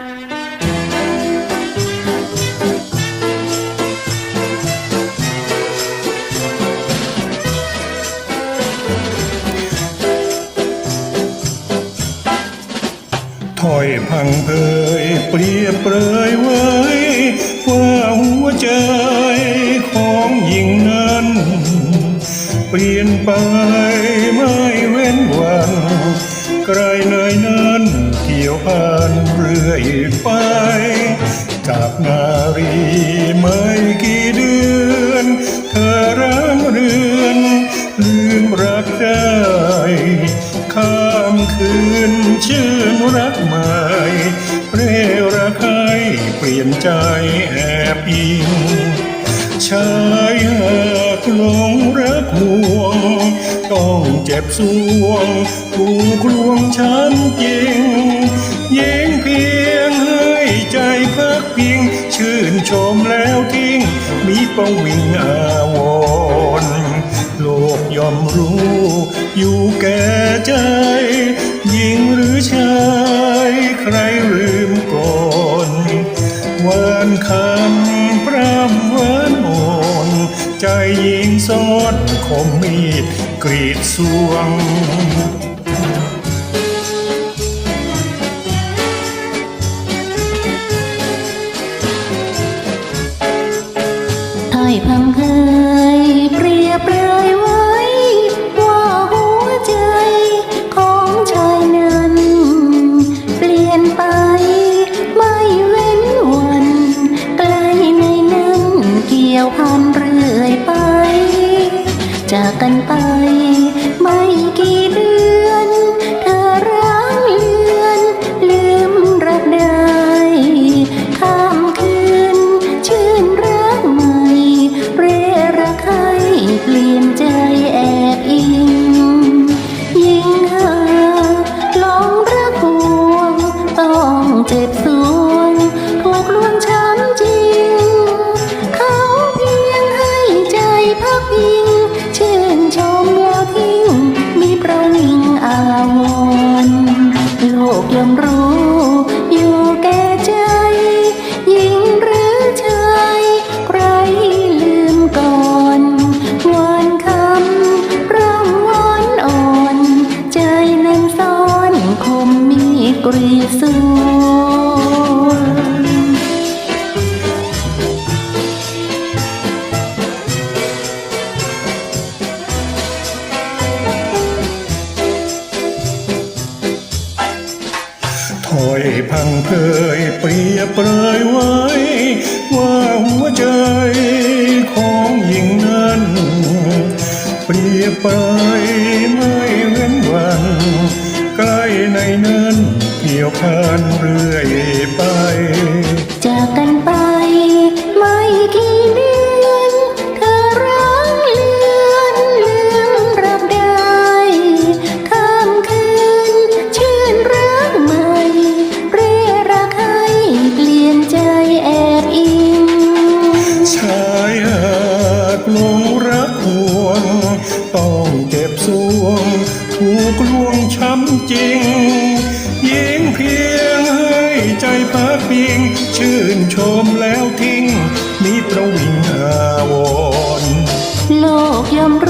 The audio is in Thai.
ถ้อยพังเพยเปรียบเปรยไว้ว่าหัวใจของหญิงนั้น เปลี่ยนไปไม่เว้นวันไกลเนยนั้น เกี่ยวพันเรื่อยไปจากนารีไม่กี่เดือน เธอร้างเรือนลืมรักได้ข้ามคืนชื่นรักใหม่เร่รักให้เปลี่ยนใจแอบอิงชายหากหลงรักห่วง ต้องเจ็บสวงถูกลวงช้ำจริงยิงเพียงให้ใจพักพิง ชื่นชมแล้วทิ้ง มีประวิงอาวรโลกยอมรู้ อยู่แก่ใจหญิงหรือชายใครลืมก่อนหวานคำพร่ำหวานอ่อนใจหญิงสดคมมีด กรีดสวง ถ้อยพังเคยเปรียบเปรย จากกันไป ไม่กี่เดือน กรีสวงถ้อยพังเพยเปรียบเปรยไว้ ว่าหัวใจของหญิงนั้น เปรียบไปไม่ เกี่ยวพันเรื่อยไป จากกันไปไม่กี่เดือนเธอร้างเลือนลืมรับได้ข้ามคืนชื่นรักใหม่ เรียรักให้เปลี่ยนใจแอบอิงชายหากหลงรักหวง ต้องเจ็บสวง ถูกลวงช้ำจริง พียงให้ใจพักพิง ชื่นชมแล้วทิ้ง มีประวิงอาวรณ์โลกย่อมรู้